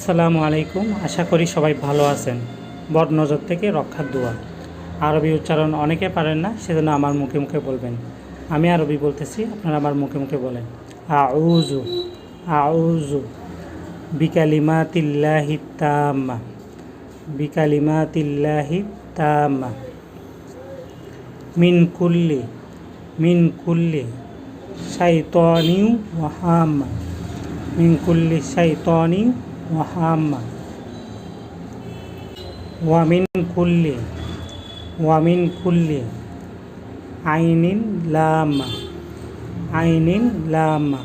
আসসালামু আলাইকুম। আশা করি সবাই ভালো আছেন। বদ নজর থেকে রক্ষার দোয়া। আরবি উচ্চারণ অনেকে পারেন না, সেজন্য আমার মুখে মুখে বলবেন। আমি আরবি বলতেছি, আপনারা আমার মুখে মুখে বলেন। আউজু আউজু বিকালিমাতিল্লাহি তাম্মা বিকালিমাতিল্লাহি তাম্মা। মিন কুল্লি মিন কুল্লি শাইতানিউ ওয়াহাম্মা। মিন কুল্লি শাইতানিউ ওয়াহাম্মা ওয়ামিন কুল্লি ওয়ামিন কুল্লি আইনিন লামা আইনিন লামা।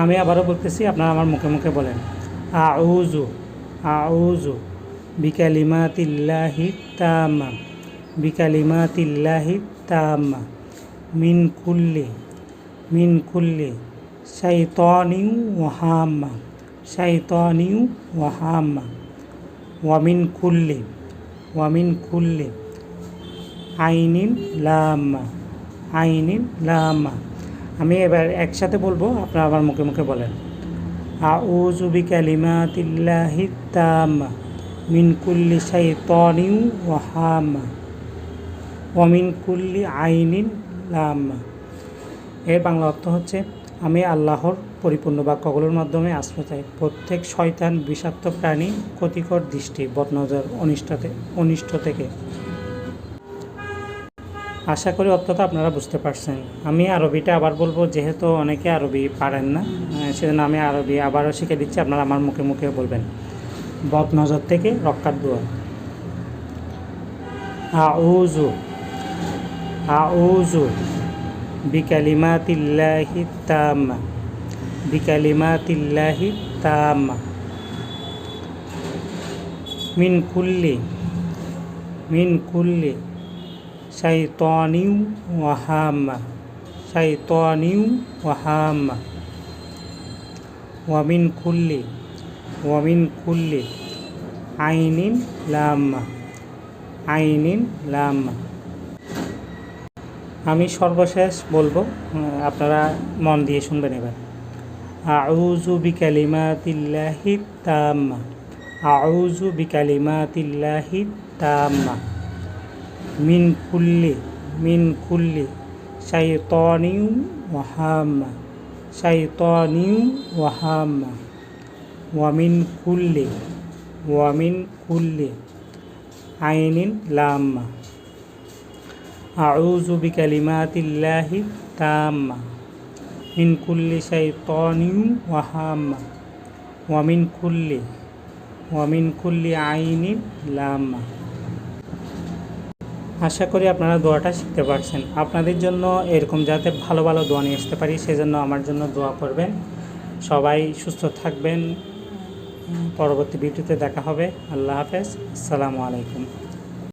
আমি আবারও বলতেছি, আপনারা আমার মুখে মুখে বলেন আউজু আউজু বিকালিমাতিল্লাহি তামা বিকালিমাতিল্লাহি তামা, মিন কুল্লি মিন কুল্লি শাইতানিউ ওয়াহাম্মা শাইতানিউ ওয়াহাম্মা ওয়ামিন কুল্লি ওয়ামিন কুল্লি আইনিন লাম্মা আইনিন লাম্মা। আমি এবার একসাথে বলব, আপনারা আমার মুখে মুখে বলেন। আউযু বিকালিমাতিল্লাহি তাম্মা মিন কুল্লি শাইতানিউ ওয়াহাম্মা ওয়ামিন কুল্লি আইনিন লাম্মা। এর বাংলা অর্থ হচ্ছে আমি আল্লাহর পরিপূর্ণ বাক্যগুলোর মাধ্যমে আশ্রয় চাই। প্রত্যেক শয়তান বিষাক্ত প্রাণী ক্ষতিকর দৃষ্টি, বদনজর, অনিষ্টতে অনিষ্ট থেকে। আশা করি অর্থটা আপনারা বুঝতে পারছেন। আমি আরবিটা আবার বলব, যেহেতু অনেকে আরবি পারেন না সেজন্য আমি আরবি আবারও শিখে দিচ্ছি, আপনারা আমার মুখে মুখে বলবেন। বদনজর থেকে রক্ষার দোয়া। আউজু আউজু বিকালিমাতিল্লাহি তাম্মা বিকালিমাতিল্লাহি তাম্মা মিন কুল্লি মিন কুল্লি শাইতানিউ ওয়াহাম্মা শাইতানিউ ওয়াহাম্মা ওয়ামিন কুল্লি ওয়ামিন কুল্লি আইনিন লাম্মা আইনিন লাম্মা আমি সর্বশেষ বলব আপনারা মন দিয়ে শুনবেন এবার। আউযু বিকালিমাতিল্লাহি তাম্মা। আউযু বিকালিমাতিল্লাহি তাম্মা। মিন কুল্লি মিন কুল্লি শাইতানিউ ওয়াহাম্মা। শাইতানিউ ওয়াহাম্মা। ওয়ামিন কুল্লি ওয়ামিন কুল্লি আইনিন লাম্মা। أعوذ بكلمات الله التامة من كل شيطان হাম্মা ومن كل কুল্লি كل عين لامة আশা করি আপনারা দোয়াটা শিখতে পারছেন। আপনাদের জন্য এরকম যাতে ভালো ভালো দোয়া নিয়ে আসতে পারি, সেজন্য আমার জন্য দোয়া করবেন। সবাই সুস্থ থাকবেন। পরবর্তী ভিডিওতে দেখা হবে। আল্লাহ হাফেজ। আসসালামু আলাইকুম।